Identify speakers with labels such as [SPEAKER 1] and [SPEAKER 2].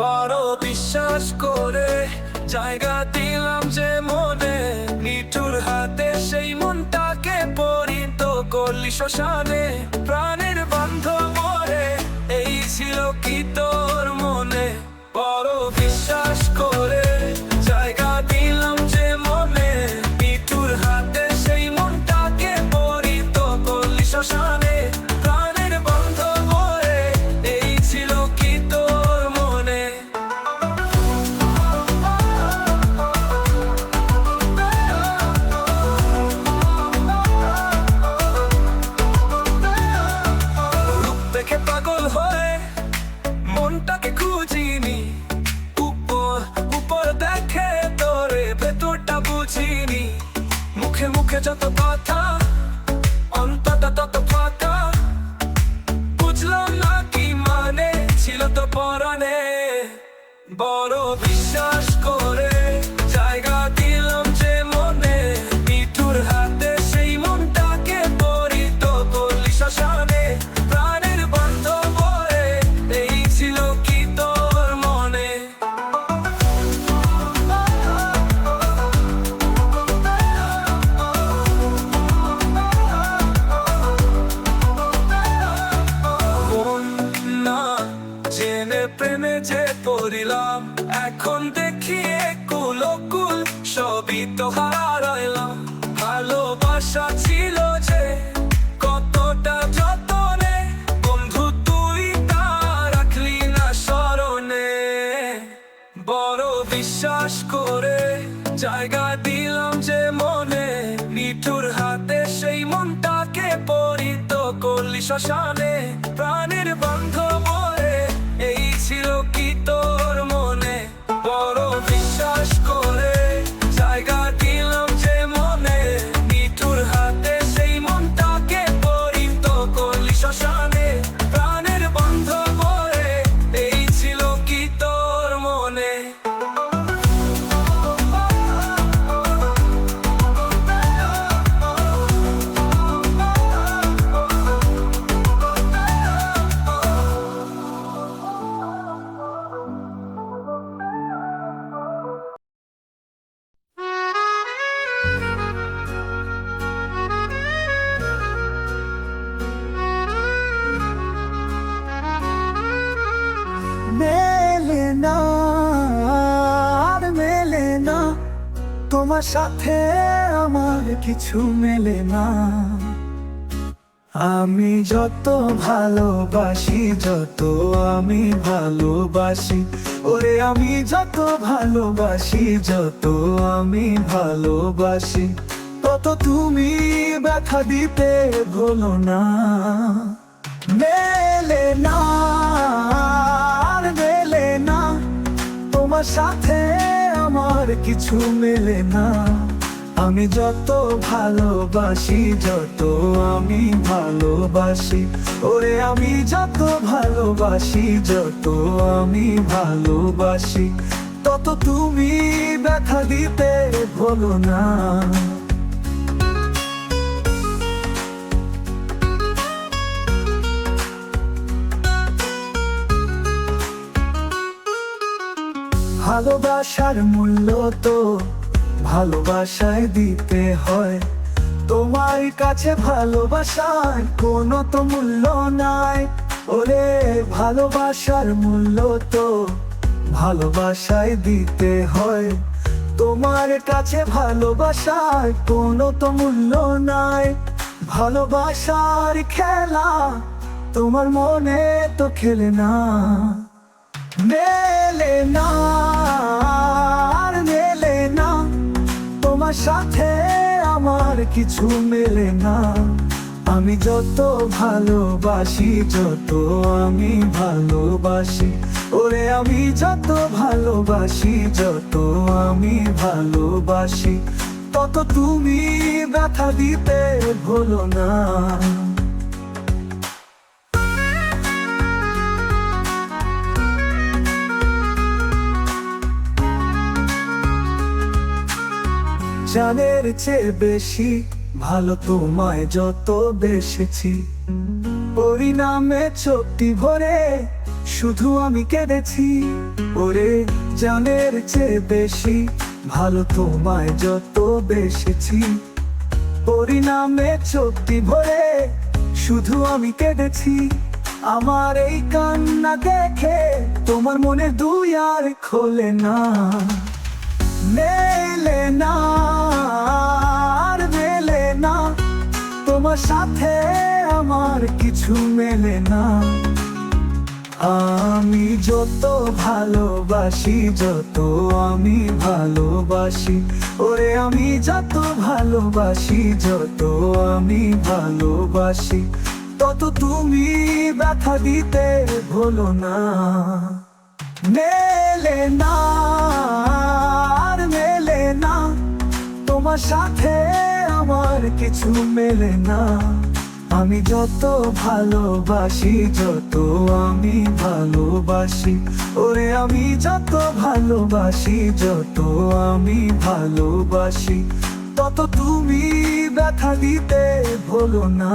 [SPEAKER 1] বড় বিশ্বাস করে জায়গা দিলাম যে মনে। নিঠুর হাতে সেই মনটাকে পরিত করলি শ্মশানে। প্রাণের বন্ধ মরে, এই ছিল কি তোর মুখে যত কথা অন্তত তত কথা বুঝলাম না কি মানে ছিল তো পরাণে বড় এখন দেখি কুল কুল, সবই তো হারাইলাম। ভালোবাসা ছিল যে কতটা যতনে, বন্ধু তুই তা রাখলি না স্মরণে। বড় বিশ্বাস করে জায়গা দিলাম যে মনে, নিঠুর হাতে সেই মনটাকে পরিত করলি শ্মশানে। প্রাণের বন্ধ
[SPEAKER 2] আর মেলে না। তোমার সাথে আমার কিছু মেলে না। আমি যত ভালোবাসি, যত আমি ভালোবাসি, ওরে আমি যত ভালোবাসি, যত আমি ভালোবাসি, তত তুমি ব্যথা দিতে ভুলো না। মেলে না। তোমার সাথে আমার কিছু মেলে না। আমি যত ভালোবাসি, যত আমি ভালোবাসি, ওরে আমি যত ভালোবাসি, যত আমি ভালোবাসি, তত তুমি ব্যথা দিতে বলো না। ভালোবাসার মূল্য তো ভালোবাসায় দিতে হয়। তোমার কাছে ভালোবাসার কোনো তো মূল্য নাই। ওরে, ভালোবাসার মূল্য তো ভালোবাসায় দিতে হয়। তোমার কাছে ভালোবাসার কোনো তো মূল্য নাই। ভালোবাসার খেলা তোমার মনে তো খেলে না। কিছু মেলে না। আমি যত ভালোবাসি, যত আমি ভালোবাসি, ওরে আমি যত ভালোবাসি, যত আমি ভালোবাসি, তত তুমি ব্যথা দিতে ভোলো না। জানের চেয়ে বেশি ভালো তোমায় যত বেসেছি পরিণামে চোখটি ভরে শুধু আমি কেঁদেছি। ওরে, জানের চেয়ে বেশি ভালো তোমায় যত বেসেছি পরিণামে চোখটি ভরে শুধু আমি কেঁদেছি। আমার এই কান্না দেখে তোমার মনে দুই আর খোলে না। মেলে না আর মেলে না তোমার সাথে আমার কিছু মেলে না আমি যত ভালোবাসি, যত আমি ভালোবাসি, ওরে আমি যত ভালোবাসি, যত আমি ভালোবাসি, তত তুমি ব্যথা দিতে ভুলো না। মেলে না তোমার সাথে আমার কিছু মেলে না। আমি যত ভালোবাসি, যত আমি ভালোবাসি, ওরে আমি যত ভালোবাসি, যত আমি ভালোবাসি, তত তুমি ব্যথা দিতে ভোলো না।